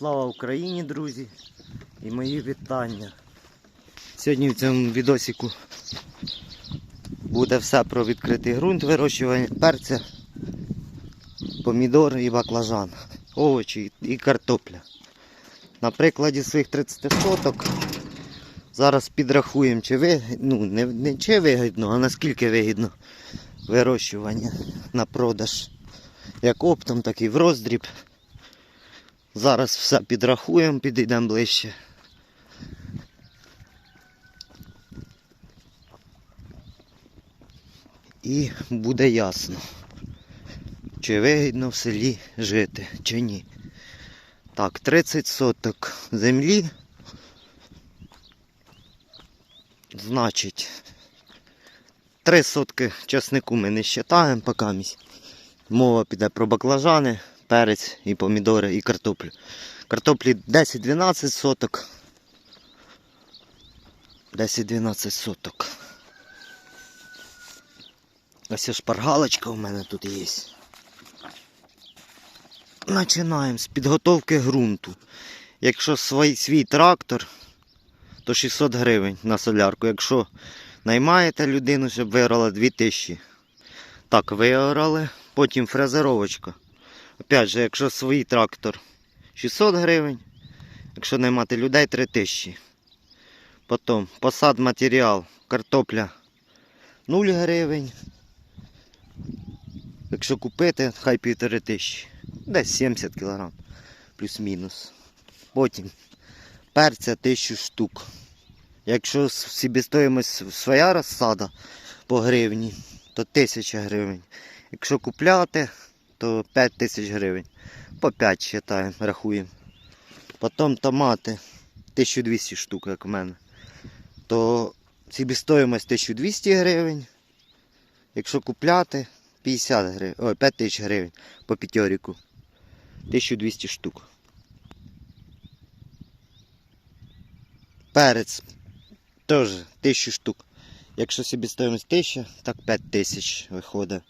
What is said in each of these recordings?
Слава Україні, друзі! І мої вітання. Сьогодні в цьому відосику буде все про відкритий ґрунт, вирощування перця, помідор і баклажан, овочі і картопля. На прикладі своїх 30 соток зараз підрахуємо, чи ви, ну, не, не чи вигідно, а наскільки вигідно вирощування на продаж. Як оптом, так і в роздріб. Зараз все підрахуємо, підійдемо ближче. І буде ясно, чи вигідно в селі жити, чи ні. Так, 30 соток землі. Значить, 3 сотки часнику ми не вважаємо поки. Мова піде про баклажани, перець і помідори і картоплю. Картоплі 10-12 соток. 10-12 соток. Ось шпаргалочка у мене тут є. Починаємо з підготовки ґрунту. Якщо свій, свій трактор, то 600 гривень на солярку. Якщо наймаєте людину, щоб виграла 2000. Так, виграли. Потім фрезеровочка. Опять же, якщо свій трактор 600 гривень, якщо наймати людей 3000. Потім посад матеріал, картопля 0 гривень. Якщо купити, хай півтори тисячі. Десь 70 кг. Плюс-мінус. Потім перця 1000 штук. Якщо собівартість своя розсада по гривні, то 1000 гривень. Якщо купляти, то 5 тисяч гривень. По 5 вважаємо, рахуємо. Потім томати 1200 штук, як в мене. То собівартість 1200 гривень. Якщо купляти, 50 гривень, ой, 5 тисяч гривень по п'ятеріку. 1200 штук. Перець теж 1000 штук. Якщо собівартість 1000, так 5 тисяч виходить.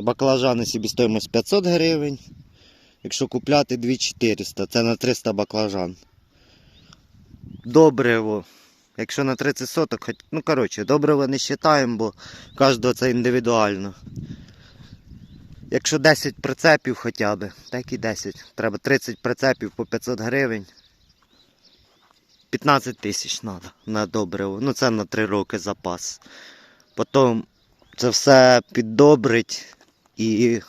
Баклажани собівартість 500 гривень. Якщо купляти 2400, це на 300 баклажан. Добриво. Якщо на 30 соток, хоч- ну коротше, добриво не вважаємо, бо кожного це індивідуально. Якщо 10 прицепів хоча б, так і 10. Треба 30 прицепів по 500 гривень. 15 тисяч треба на добриво. Ну це на 3 роки запас. Потім це все піддобрить і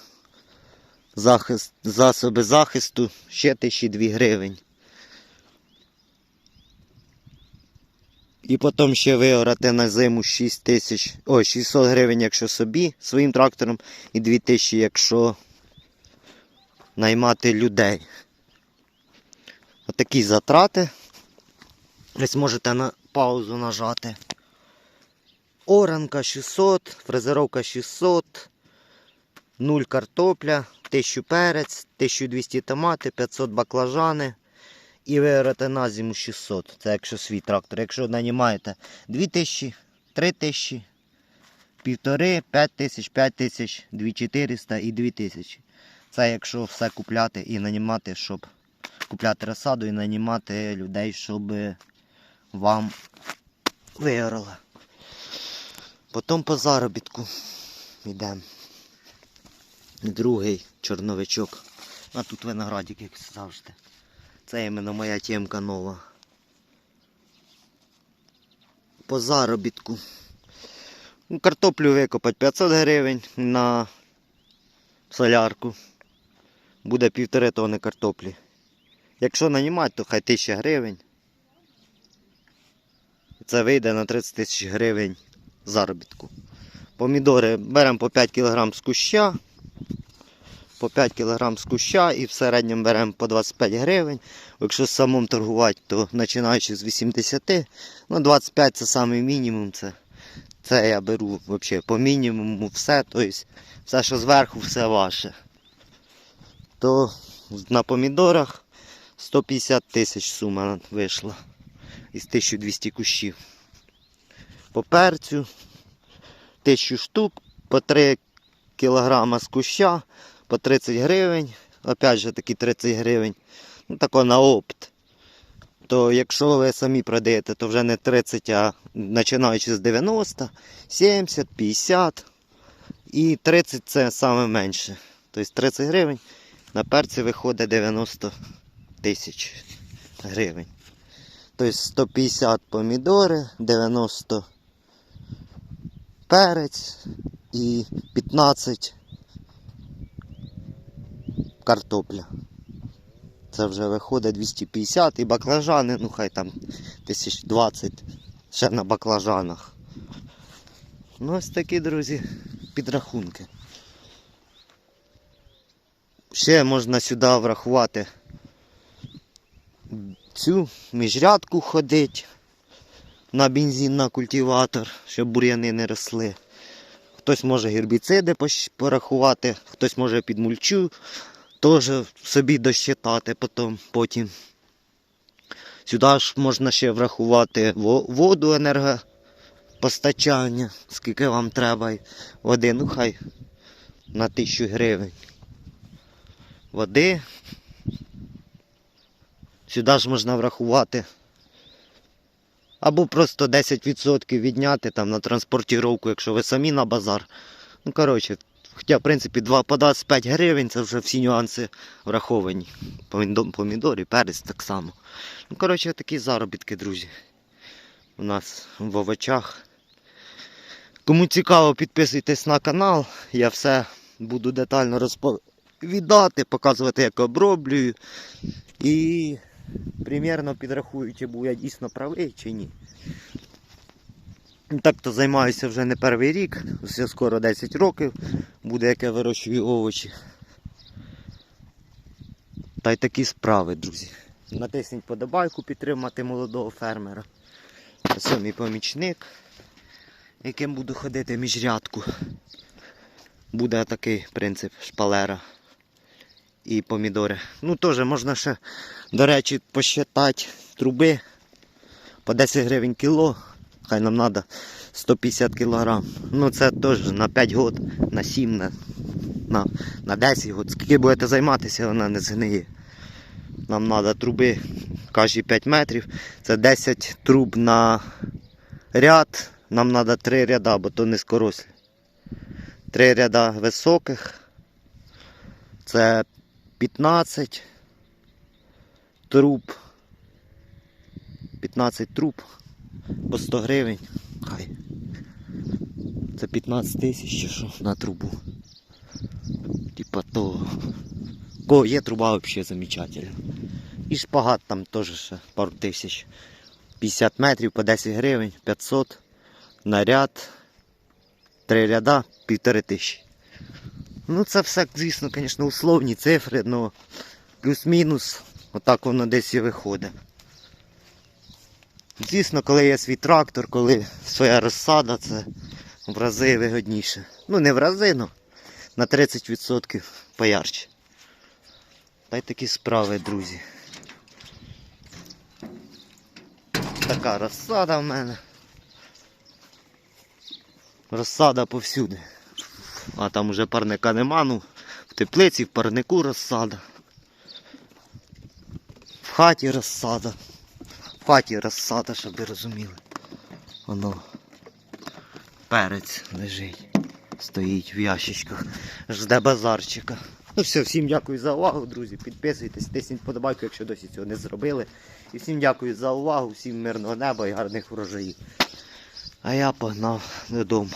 захист, засоби захисту ще 1002 гривень. І потім ще виорати на зиму 6 тисяч, ой, 600 гривень, якщо собі своїм трактором, і 2000, якщо наймати людей. Отакі затрати. Ось можете на паузу нажати. Оранка 600, фрезеровка 600, 0 картопля, 1000 перець, 1200 томати, 500 баклажани і виграти на зиму 600. Це якщо свій трактор. Якщо нанімаєте 2000, 3000, 1,5, 5000, 5000, 2400 і 2000. Це якщо все купляти і нанімати, щоб купляти розсаду і нанімати людей, щоб вам виграли. Потім по заробітку йдемо. Другий чорновичок. А тут виноградик, як завжди. Це іменно моя темка нова. По заробітку. Ну, Картоплю викопати 500 гривень на солярку. Буде півтори тони картоплі. Якщо нанімати, то хай 1000 гривень. Це вийде на 30 тисяч гривень заробітку. Помідори беремо по 5 кг з куща. По 5 кг з куща і в середньому беремо по 25 гривень. Якщо самому торгувати, то починаючи з 80, ну 25 це самий мінімум. Це, це я беру взагалі по мінімуму все. Тобто все, що зверху, все ваше. То на помідорах 150 тисяч сума вийшла із 1200 кущів. По перцю 1000 штук, по 3 кг з куща, по 30 гривень. Опять же таки 30 гривень ну, тако на опт. То якщо ви самі продаєте, то вже не 30, а починаючи з 90, 70, 50 і 30 це саме менше. Тобто 30 гривень на перці виходить 90 тисяч гривень. Тобто 150 помідори, 90 перець і 15 картопля. Це вже виходить 250 і баклажани, ну хай там 1020 ще на баклажанах. Ну ось такі, друзі, підрахунки. Ще можна сюди врахувати цю міжрядку ходить на бензин на культиватор, щоб бур'яни не росли. Хтось може гербіциди порахувати, хтось може під мульчу теж собі досчитати потім, потім. Сюди ж можна ще врахувати воду енергопостачання, скільки вам треба води, ну хай на 1000 гривень. Води. Сюди ж можна врахувати. Або просто 10% відняти там на транспортіровку, якщо ви самі на базар. Ну, коротше, хоча, в принципі, 2 по 25 гривень це вже всі нюанси враховані. Помідо- Помідорі, перець так само. Ну, коротше, такі заробітки, друзі. У нас в овочах. Кому цікаво, підписуйтесь на канал. Я все буду детально розповідати, показувати, як оброблюю. І примірно підрахую, чи був я дійсно правий, чи ні. Так то займаюся вже не перший рік, все скоро 10 років буде, як я вирощую овочі. Та й такі справи, друзі. Натисніть подобайку підтримати молодого фермера. Це мій помічник, яким буду ходити міжрядку. Буде такий принцип шпалера і помідори. Ну теж можна ще, до речі, посчитати труби по 10 гривень кіло. Хай нам треба 150 кілограм. Ну це теж на 5 год, на 7, на, на, на 10 год. Скільки будете займатися, вона не згниє. Нам треба труби кожні 5 метрів. Це 10 труб на ряд. Нам треба 3 ряда, бо то низькорослі. 3 ряда високих. Це 15 труб. 15 труб по 100 гривень. Хай. Це 15 тисяч чи що на трубу. Типа. У Кого є труба взагалі замечательна. І шпагат там теж ще пару тисяч. 50 метрів по 10 гривень, 500 наряд, три ряда, півтори тисячі. Ну це все, звісно, звісно, условні цифри, але плюс-мінус, отак воно десь і виходить. Звісно, коли є свій трактор, коли своя розсада, це в рази вигодніше. Ну не в рази, але на 30% поярче. Та й такі справи, друзі. Така розсада в мене. Розсада повсюди. А там уже парника нема, ну в теплиці, в парнику розсада. В хаті розсада. В розсада, щоб ви розуміли. Воно перець лежить. Стоїть в ящичках. Жде базарчика. Ну все, всім дякую за увагу, друзі. Підписуйтесь, тисніть подобайку, якщо досі цього не зробили. І всім дякую за увагу, всім мирного неба і гарних врожаїв. А я погнав додому.